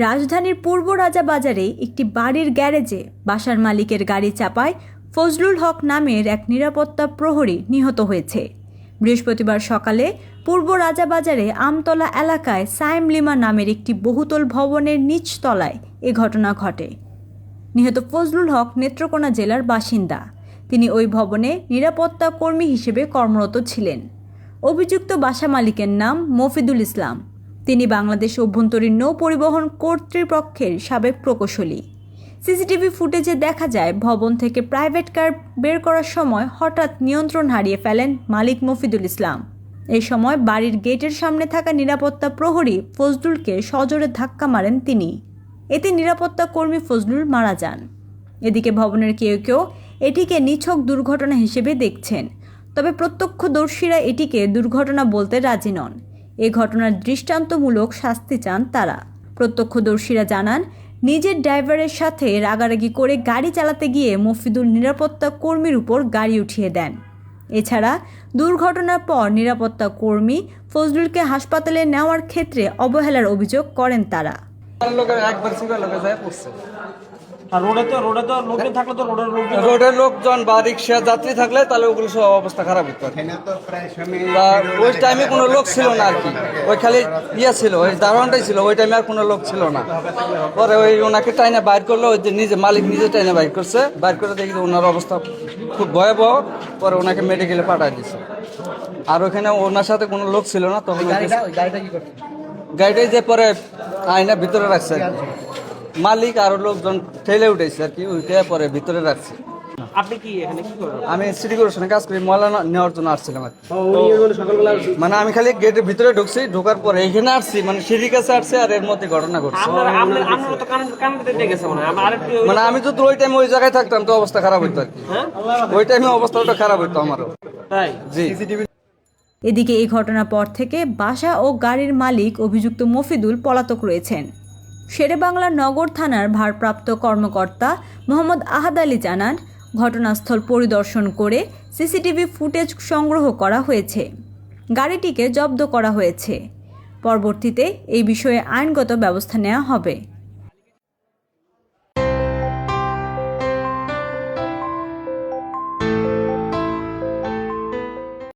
রাজধানীর পূর্ব রাজা বাজারে একটি বাড়ির গ্যারেজে বাসার মালিকের গাড়ি চাপায় ফজলুল হক নামের এক নিরাপত্তা প্রহরী নিহত হয়েছে। বৃহস্পতিবার সকালে পূর্ব রাজাবাজারে আমতলা এলাকায় সায়েম লিমা নামের একটি বহুতল ভবনের নিচতলায় এ ঘটনা ঘটে। নিহত ফজলুল হক নেত্রকোনা জেলার বাসিন্দা। তিনি ওই ভবনে নিরাপত্তা কর্মী হিসেবে কর্মরত ছিলেন। অভিযুক্ত বাসা মালিকের নাম মফিদুল ইসলাম। তিনি বাংলাদেশ অভ্যন্তরীণ নৌ পরিবহন কর্তৃপক্ষের সাবেক প্রকৌশলী। সিসিটিভি ফুটেজে দেখা যায়, ভবন থেকে প্রাইভেট কার বের করার সময় হঠাৎ নিয়ন্ত্রণ হারিয়ে ফেলেন মালিক মফিদুল ইসলাম। এই সময় বাড়ির গেটের সামনে থাকা নিরাপত্তা প্রহরী ফজলুলকে সজোরে ধাক্কা মারেন তিনি। এতে নিরাপত্তা কর্মী ফজলুল মারা যান। এদিকে ভবনের কেউ কেউ এটিকে নিছক দুর্ঘটনা হিসেবে দেখছেন, তবে প্রত্যক্ষদর্শীরা এটিকে দুর্ঘটনা বলতে রাজি নন। এ ঘটনার দৃষ্টান্তমূলক শাস্তি চান তারা। প্রত্যক্ষদর্শীরা জানান, নিজের ড্রাইভারের সাথে রাগারাগি করে গাড়ি চালাতে গিয়ে মফিদুল নিরাপত্তা কর্মীর উপর গাড়ি উঠিয়ে দেন। এছাড়া, দুর্ঘটনার পর নিরাপত্তা কর্মী ফজলুলকে হাসপাতালে নেওয়ার ক্ষেত্রে অবহেলার অভিযোগ করেন তারা। লোকের একবার সিগা লোকে যায় পড়ছে আর রোডে তো রোডে তো লোকজন থাকলে তো রোডের লোকজন রোডের লোকজন বা রিক্সা যাত্রী থাকলে তাহলে ওগুলো সব অবস্থা খারাপ হতো আর কি। এখানে তো প্রায় সময় তা ওই টাইমে কোনো লোক ছিল না আর কি। ওই খালি ইয়ে ছিল ওই দারোয়ানটাই ছিল ওই টাইমে আর কোনো লোক ছিল না। পরে ওই ওনাকে টাইনে বাইর করল ওই যে নিজে মালিক নিজে টাইনে বাইর করছে। বাইর করে দেখি ওনার অবস্থা খুব ভয়াবহ। পরে ওনাকে মেডিকেলে পাঠিয়ে দিছে। আর ওখানে ওনার সাথে কোনো লোক ছিল না তখন গাড়িটাই যে পরে আয়না ভিতরে রাখছে। মালিক আর লোকজন ঠেলে উঠেছে আর কি উঠে পরে ভিতরে রাখছে। আপনি কি এখানে কি করেন? আমি সিটি কর্পোরেশনে কাজ করি ময়লা নেওয়ার জন্য আসছিলাম আর মানে আমি খালি গেটের ভিতরে ঢুকছি ঢোকার পরে এখানে আসছি মানে সিঁড়ির কাছে আসছি আর এর মধ্যে ঘটনা ঘটছে। আপনার আপনার আপনার তো কান কান দিতে গেছে মনে আমি তো ওই টাইমে ওই জায়গায় থাকতাম তো অবস্থা খারাপ হইতো আর কি। হ্যাঁ? ওই টাইমে অবস্থাটা খারাপ হইতো আমারও। তাই? জি। এদিকে এই ঘটনার পর থেকে বাসা ও গাড়ির মালিক অভিযুক্ত মফিদুল পলাতক রয়েছেন। শেরেবাংলা নগর থানার ভারপ্রাপ্ত কর্মকর্তা মোহাম্মদ আহাদ আলী জানান, ঘটনাস্থল পরিদর্শন করে সিসিটিভি ফুটেজ সংগ্রহ করা হয়েছে। গাড়িটিকে জব্দ করা হয়েছে। পরবর্তীতে এই বিষয়ে আইনগত ব্যবস্থা নেওয়া হবে।